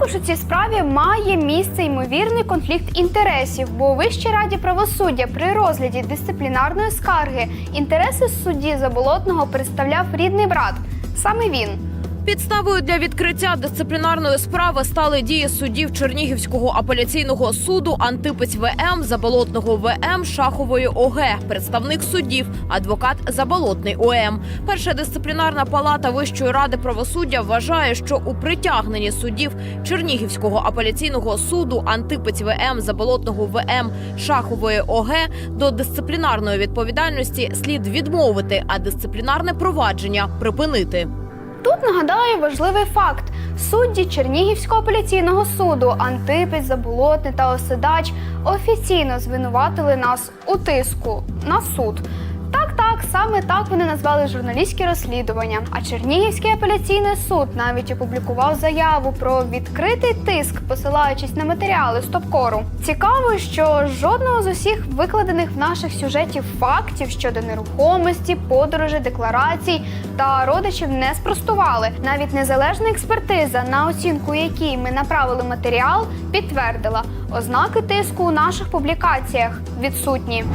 Також у цій справі має місце ймовірний конфлікт інтересів, бо у Вищій раді правосуддя при розгляді дисциплінарної скарги інтереси судді Заболотного представляв рідний брат. Саме він. Підставою для відкриття дисциплінарної справи стали дії суддів Чернігівського апеляційного суду Антипець ВМ, Заболотного ВМ, Шахової ОГ, представник суддів, адвокат Заболотний ОМ. Перша дисциплінарна палата Вищої ради правосуддя вважає, що у притягненні суддів Чернігівського апеляційного суду Антипець ВМ, Заболотного ВМ, Шахової ОГ до дисциплінарної відповідальності слід відмовити, а дисциплінарне провадження припинити. Нагадаю важливий факт: судді Чернігівського апеляційного суду Антипець, Заболотний та Оседач офіційно звинуватили нас у тиску на суд. Так, саме так вони назвали журналістське розслідування. А Чернігівський апеляційний суд навіть опублікував заяву про відкритий тиск, посилаючись на матеріали стопкору. Цікаво, що жодного з усіх викладених в наших сюжетів фактів щодо нерухомості, подорожей, декларацій та родичів не спростували. Навіть незалежна експертиза, на оцінку якій ми направили матеріал, підтвердила ознаки тиску у наших публікаціях відсутні.